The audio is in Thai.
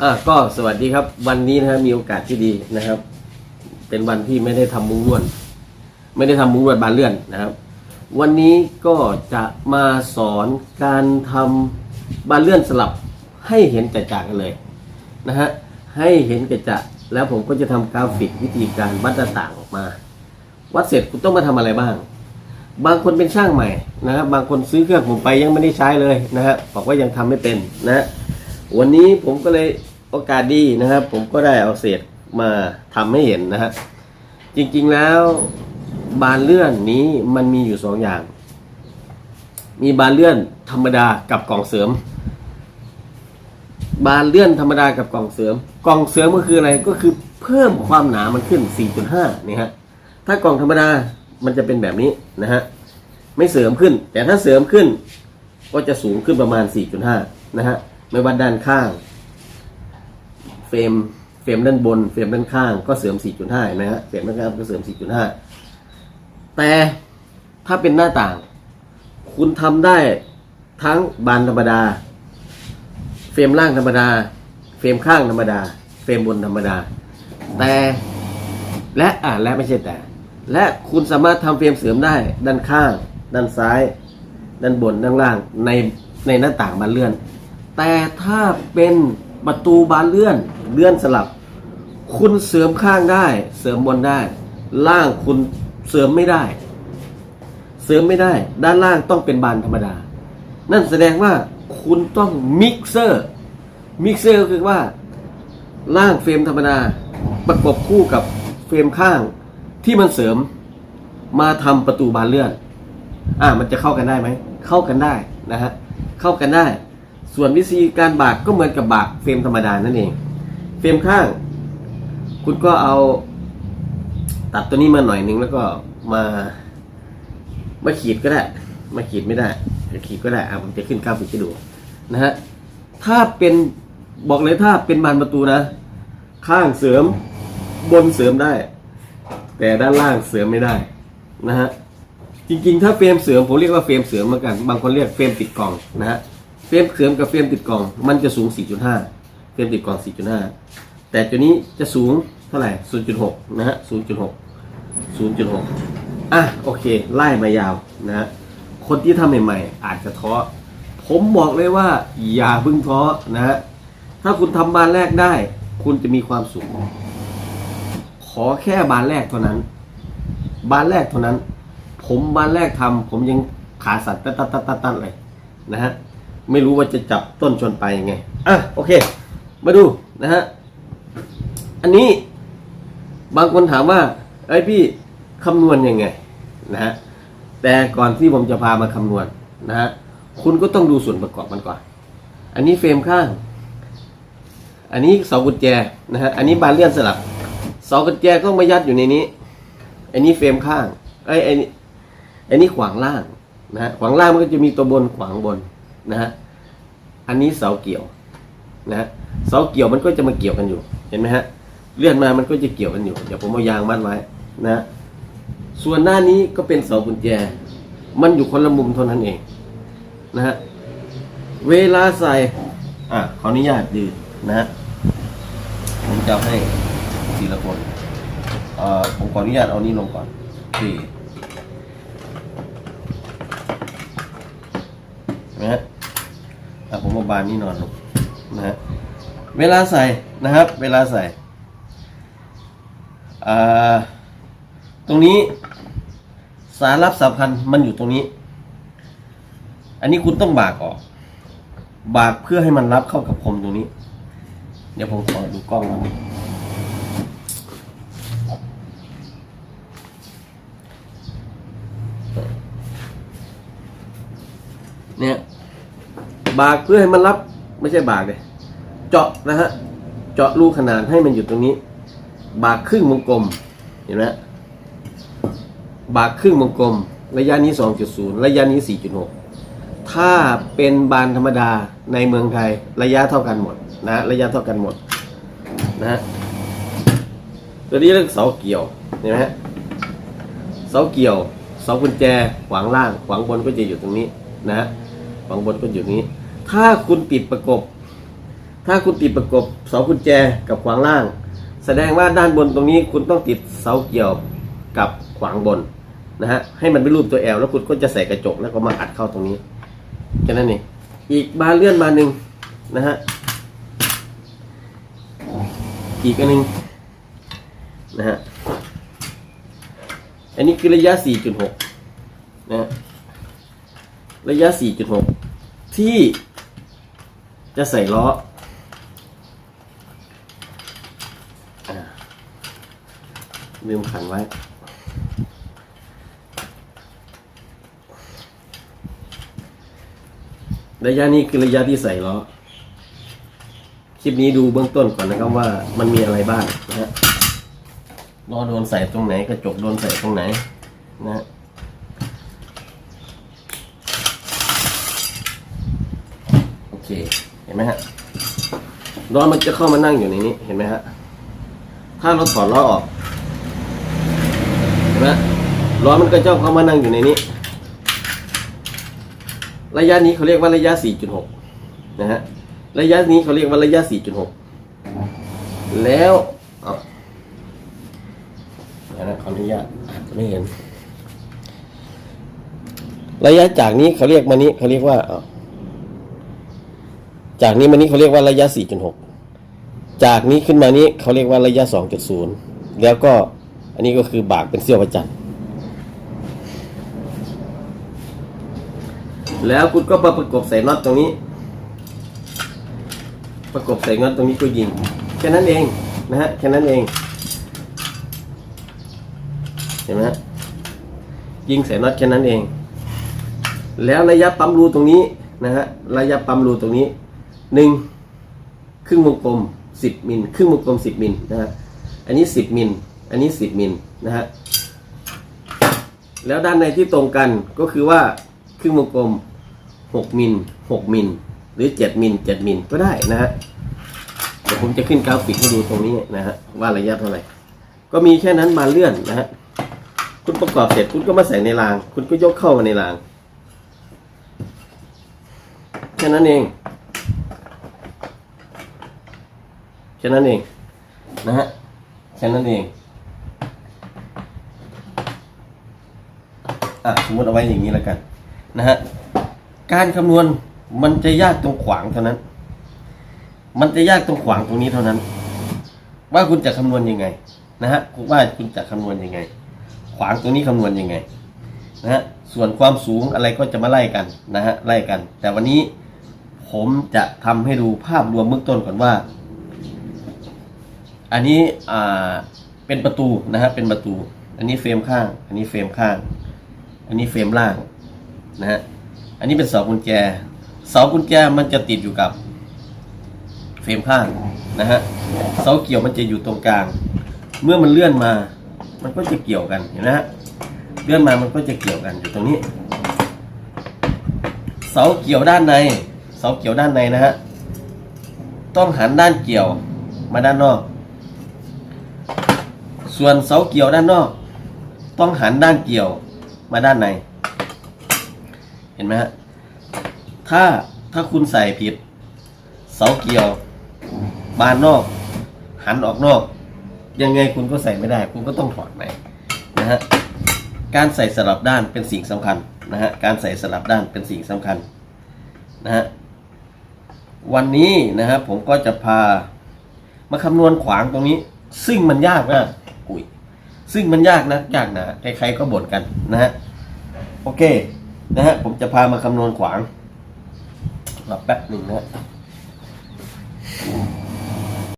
อะก็สวัสดีครับ วันนี้นะครับมีโอกาสที่ดีนะครับ เป็นวันที่ไม่ได้ทำมุ้งลวดไม่ได้ทำมุ้งลวดบานเลื่อนนะครับ วันนี้ก็จะมาสอนการทำบานเลื่อนสลับให้เห็นจัดๆกันเลยนะฮะให้เห็นจัดๆแล้วผมก็จะทำกราฟิกวิธีการวัดหน้าต่างออกมา วัดเสร็จคุณต้องมาทำอะไรบ้าง บางคนเป็นช่างใหม่นะครับบางคนซื้อเครื่องผมไปยังไม่ได้ใช้เลยนะฮะบอกว่ายังทำไม่เป็นนะฮะ วันนี้ผมก็เลยโอกาสดีนะครับ ผมก็ได้เอาเศษมาทำให้เห็นนะฮะจริงๆแล้วบานเลื่อนนี้มันมีอยู่สองอย่าง มีบานเลื่อนธรรมดากับกล่องเสริม บานเลื่อนธรรมดากับกล่องเสริม กล่องเสริมก็คืออะไรก็คือเพิ่มความหนามันขึ้น 4.5 นี่ฮะถ้ากล่องธรรมดามันจะเป็นแบบนี้นะฮะไม่เสริมขึ้น แต่ถ้าเสริมขึ้น ก็จะสูงขึ้นประมาณ 4.5 นะฮะ ไม่ว่าด้านข้าง เฟรมเฟรมด้านบน เฟรมด้านข้างก็เสริม 4.5เห็นะฮะเฟรมด้านข้างก็เสริม 4.5 แต่ถ้าเป็นหน้าต่าง คุณทำได้ทั้งบานธรรมดา เฟรมล่างธรรมดา เฟรมข้างธรรมดา เฟรมบนธรรมดา แต่และอ่าและไม่ใช่แต่ และคุณสามารถทำเฟรมเสริมได้ด้านข้าง ด้านซ้าย ด้านบนด้านล่างในในหน้าต่างบานเลื่อน แต่ถ้าเป็นประตูบานเลื่อนเลื่อนสลับ คุณเสริมข้างได้ เสริมบนได้ ล่างคุณเสริมไม่ได้ เสริมไม่ได้ ด้านล่างต้องเป็นบานธรรมดา นั่นแสดงว่าคุณต้องมิกเซอร์มิกเซอร์ก็คือว่า ล่างเฟรมธรรมดาประกบคู่กับเฟรมข้างที่มันเสริมมาทำประตูบานเลื่อน อ่า มันจะเข้ากันได้ไหม เข้ากันได้นะฮะ เข้ากันได้ ส่วนวิธีการบากก็เหมือนกับบากเฟรมธรรมดานั่นเอง เฟรมข้าง คุณก็เอาตัดตัวนี้มาหน่อยนึงแล้วก็มามาขีดก็ได้ มาขีดไม่ได้จะขีดก็ได้อะผมจะขึ้นกราฟิกให้ดูนะฮะถ้าเป็นบอกเลยถ้าเป็นบานประตูนะ ข้างเสริมบนเสริมได้ แต่ด้านล่างเสริมไม่ได้นะฮะจริงๆ ถ้าเฟรมเสริมผมเรียกว่าเฟรมเสริมเหมือนกัน บางคนเรียกเฟรมติดกล่องนะฮะ รมเสริมกับเฟรมติดกล่อง มันจะสูง 4.5 เฟรมติดกล่อง 4.5 แต่ตัวนี้จะสูงเท่าไหร่ 0.6 นะฮะ 0.6 0.6 อะ โอเค ไล่มายาวนะฮะ คนที่ทำใหม่ๆ อาจจะท้อ ผมบอกเลยว่า อย่าเพึ่งท้อนะฮะ ถ้าคุณทำบานแรกได้ คุณจะมีความสุข ขอแค่บานแรกเท่านั้น บานแรกเท่านั้น ผมบานแรกทำผมยังขาสั่นตัดตัดตัดตัดตัดเลยนะฮะ ไม่รู้ว่าจะจับต้นชนไปยังไง อะโอเค มาดูนะฮะ อันนี้บางคนถามว่าไอ้ยพี่คำนวณยังไงนะฮะ แต่ก่อนที่ผมจะพามาคำนวณนะฮะ คุณก็ต้องดูส่วนประกอบมันก่อน อันนี้เฟรมข้าง อันนี้เสากุญแจนะฮะ อันนี้บานเลื่อนสลับ เสากุญแจก็มายัดอยู่ในนี้ อันนี้เฟรมข้าง ไอ้ยไอ้นี่อ้นี่ขวางล่างนะฮะ ขวางล่างมันก็จะมีตัวบนขวางบน นะฮะอันนี้เสาเกี่ยวนะฮะเสาเกี่ยวมันก็จะมาเกี่ยวกันอยู่ เห็นไหมฮะเลื่อนมามันก็จะเกี่ยวกันอยู่เดี๋ยวผมเอายางมัดไว้นะฮะส่วนหน้านี้ก็เป็นเสากุญแจ มันอยู่คนละมุมเท่านั้นเองนะฮะเวลาใส่อะขออนุญาตยืนนะฮะผมจะให้ทีละคนเอ่อผมขออนุญาตเอานี้ลงก่อนนี่เห็นะฮะอะ ผมเอาบานนี้นอนลงนะฮะเวลาใส่นะครับ เวลาใส่ตรงนี้สารรับสำคัญมันอยู่ตรงนี้ อันนี้คุณต้องบากออก บากเพื่อให้มันรับเข้ากับคมตรงนี้ เดี๋ยวผมขอดูกล้องน่อยเนี่ย บากเพื่อให้มันรับไม่ใช่บากเลยเจาะนะฮะเจาะรูขนาดให้มันอยู่ตรงนี้ บากครึ่งวงกลมเห็นไหมบากครึ่งวงกลม ระยะนี้ 2.0 ระยะนี้ 4.6 ถ้าเป็นบานธรรมดาในเมืองไทยระยะเท่ากันหมดนะระยะเท่ากันหมดนะฮะตัวนี้เรียกเสาเกี่ยวเห็นไหมฮะเสาเกี่ยวเสากุญแจขวางล่างขวางบนก็จะอยู่ตรงนี้นะฮะขวางบนก็อยู่ตรงนี้ ถ้าคุณติดประกบ ถ้าคุณติดประกบเสากุญแจกับขวางล่าง แสดงว่าด้านบนตรงนี้คุณต้องติดเสาเกี่ยวกับขวางบนนะฮะให้มันเป็นรูปตัวแอลแล้วคุณก็จะใส่กระจกแล้วก็มาอัดเข้าตรงนี้แค่นั้นเองอีกบานเลื่อนบานหนึ่งนะฮะอีกอันหนึ่งนะฮะอันนี้คือระยะ 4.6 นะฮะระยะ 4.6 ที่ จะใส่ล้ออ่าลืมขันไว้ ระยะนี้คือระยะที่ใส่ล้อ คลิปนี้ดูเบื้องต้นก่อนนะครับว่ามันมีอะไรบ้างนะฮะล้อโดนใส่ตรงไหนกระจกโดนใส่ตรงไหนนะฮะโอเค ห็นไหมฮะล้อมันจะเข้ามานั่งอยู่ในนี้เห็นไหมฮะถ้าเราถอดล้อออกเห็นไหมล้อมันก็จะเข้ามานั่งอยู่ในนี้ ระยะนี้เขาเรียกว่าระยะ 4.6 นะฮะระยะนี้เขาเรียกว่าระยะ 4.6 แล้วเอาเดี๋ยวนะขออนุญาตอาจะไม่เห็น ระยะจากนี้เขาเรียกมานี้เขาเรียกว่าอา จากนี้มานี้เขาเรียกว่าระยะ 4.6 จากนี้ขึ้นมานี้เขาเรียกว่าระยะ 2.0 แล้วก็อันนี้ก็คือบากเป็นเสี้ยวประจันแล้วคุณก็มาประกบใส่น็อตตรงนี้ ประกบใส่น็อตตรงนี้ก็ยิง แค่นั้นเองนะฮะ แค่นั้นเอง เห็นไหมฮะ ยิงใส่น็อตแค่นั้นเอง แล้วระยะปั๊มรูตรงนี้นะฮะ ระยะปั๊มรูตรงนี้ หนึ่งครึ่งวงกลมสิบมิลครึ่งวงกลมสิบมิลนะฮะอันนี้สิบมิลอันนี้สิบมิลนะฮะแล้วด้านในที่ตรงกันก็คือว่าครึ่งวงกลม6มิล6มิลหรือ7มิล7มิลก็ได้นะฮะเดี๋ยวผมจะขึ้นกราฟิกให้ดูตรงนี้นะฮะว่าระยะเท่าไหร่ก็มีแค่นั้นมาเลื่อนนะฮะคุณประกอบเสร็จคุณก็มาใส่ในราง คุณก็ยกเข้ามาในรางแค่นั้นเอง แค่นั้นเองนะฮะแค่นั้นเองอะสมมติเอาไว้อย่างนี้แล้วกันนะฮะการคำนวณมันจะยากตรงขวางเท่านั้น มันจะยากตรงขวางตรงนี้เท่านั้น ว่าคุณจะคำนวณยังไงนะฮะว่าคุณจะคำนวณยังไง ขวางตรงนี้คำนวณยังไงนะฮะส่วนความสูงอะไรก็จะมาไล่กันนะฮะไล่กัน แต่วันนี้ผมจะทำให้ดูภาพรวมเบื้องต้นก่อนว่า อันนี้อ่าเป็นประตูนะฮะเป็นประตู อันนี้เฟรมข้าง อันนี้เฟรมข้าง อันนี้เฟรมล่างนะฮะอันนี้เป็นเสากุญแจเสากุญแจมันจะติดอยู่กับ เฟรมข้างนะฮะเสาเกี่ยวมันจะอยู่ตรงกลาง เมื่อมันเลื่อนมา มันก็จะเกี่ยวกันเห็นไหมฮะเลื่อนมามันก็จะเกี่ยวกันอยู่ตรงนี้ เสาเกี่ยวด้านใน เสาเกี่ยวด้านในนะฮะต้องหันด้านเกี่ยวมาด้านนอก ส่วนเสาเกี่ยวด้านนอก ต้องหันด้านเกี่ยวมาด้านใน เห็นไหมฮะถ้าถ้าคุณใส่ผิด เสาเกี่ยว บานนอก หันออกนอก ยังไงคุณก็ใส่ไม่ได้ คุณก็ต้องถอดใหม่นะฮะการใส่สลับด้านเป็นสิ่งสำคัญนะฮะการใส่สลับด้านเป็นสิ่งสำคัญนะฮะวันนี้นะครับผมก็จะพามาคำนวณขวางตรงนี้ ซึ่งมันยากนะุ๋ย ซึ่งมันยากนะยากนะใครๆก็บ่นกันนะฮะโอเคนะฮะผมจะพามาคำนวณขวางรอแป๊บหนึ่งนะฮะ